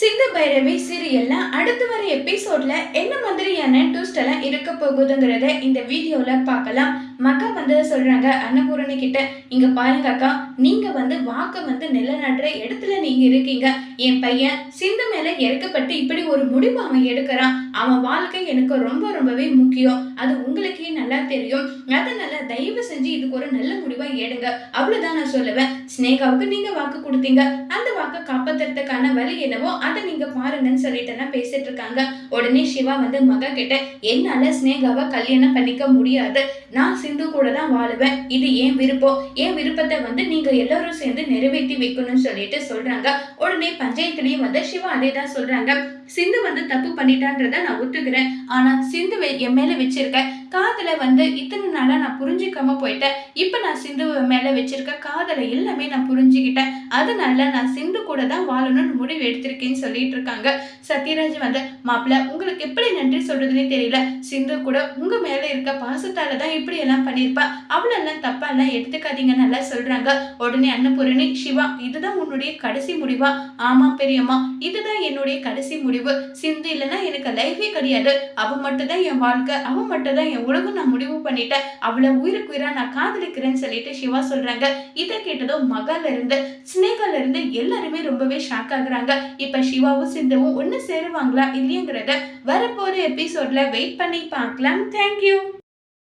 சிந்து பைரவி சீரியல்ல அடுத்து வர எபிசோட்ல என்ன மாதிரியான ட்விஸ்ட் எல்லாம் இருக்க போகுதுங்கிறத இந்த வீடியோல பார்க்கலாம். மக்கா வந்து சொல்றாங்க அன்னபூரணி கிட்ட இங்க பாருங்க அக்கா நீங்க வந்து வாக்க வந்து நிலநடுற இடத்துல நீங்க இருக்கீங்க. என் பையன் சிந்து மேல இறக்கப்பட்டு இப்படி ஒரு முடிவு அவன் எடுக்கிறான். அவன் வாழ்க்கை எனக்கு ரொம்ப ரொம்பவே முக்கியம். அது உங்களுக்கே நல்லா தெரியும். அதனால தயவு செஞ்சு இதுக்கு ஒரு நல்ல முடிவா எடுங்க. அவ்வளவுதான் நான் சொல்லுவேன். ஸ்னேகாவுக்கு நீங்க வாக்கு கொடுத்தீங்க. அந்த வாக்கை காப்பாத்துறதுக்கான வழி என்னவோ அதை நீங்க பாருங்கன்னு சொல்லிட்டு பேசிட்டு இருக்காங்க. உடனே சிவா வந்து மக கிட்ட என்னால ஸ்னேகாவை கல்யாணம் பண்ணிக்க முடியாது. நான் சிந்து கூட தான் வாழுவேன். இது ஏன் விருப்பம்? என் விருப்பத்தை வந்து நீங்க எல்லாரும் சேர்ந்து நிறைவேற்றி வைக்கணும்னு சொல்லிட்டு சொல்றாங்க. உடனே பஞ்சாயத்துலயும் வந்து சிவா அதே தான் சொல்றாங்க. சிந்து வந்து தப்பு பண்ணிட்டான்றத நான் ஒத்துக்கிறேன். ஆனா சிந்து என் மேல வச்சிருக்க காதல வந்து இத்தனை நாளா நான் புரிஞ்சுக்காம போயிட்டேன். இப்ப நான் சிந்து மேல வச்சிருக்க காதலை எல்லாமே நான் புரிஞ்சுக்கிட்டேன். அதனால நான் சிந்து கூட தான் வாழணும்னு முடிவு எடுத்திருக்கேன். அப்படின்னு சொல்லிட்டு இருக்காங்க. சத்யராஜ் வந்து மாப்பிள்ள உங்களுக்கு எப்படி நன்றி சொல்றதுன்னே தெரியல. சிந்து கூட உங்க மேல இருக்க பாசத்தால தான் இப்படி எல்லாம் பண்ணிருப்பா அவளெல்லாம் தப்பா எல்லாம் எடுத்துக்காதீங்க நல்லா சொல்றாங்க. உடனே அன்னபூரணி சிவா இதுதான் உன்னுடைய கடைசி முடிவா? ஆமா பெரியம்மா இதுதான் என்னுடைய கடைசி முடிவு. சிந்து இல்லைன்னா எனக்கு லைஃபே கிடையாது. அவ மட்டும் தான் என் வாழ்க்கை. அவ மட்டும் தான் என் உலகம் நான் முடிவு பண்ணிட்டேன். அவளை உயிருக்கு உயிரா நான் காதலிக்கிறேன்னு சொல்லிட்டு சிவா சொல்றாங்க. இதை கேட்டதும் மகால இருந்து ஸ்னேகால இருந்து எல்லாருமே ரொம்பவே ஷாக் ஆகுறாங்க. இப்ப சிவாவும் சிந்துவும் ஒன்று சேருவாங்களா இல்லையங்கிறத வரப்போற எபிசோட்ல வெயிட் பண்ணி பார்க்கலாம். தேங்க்யூ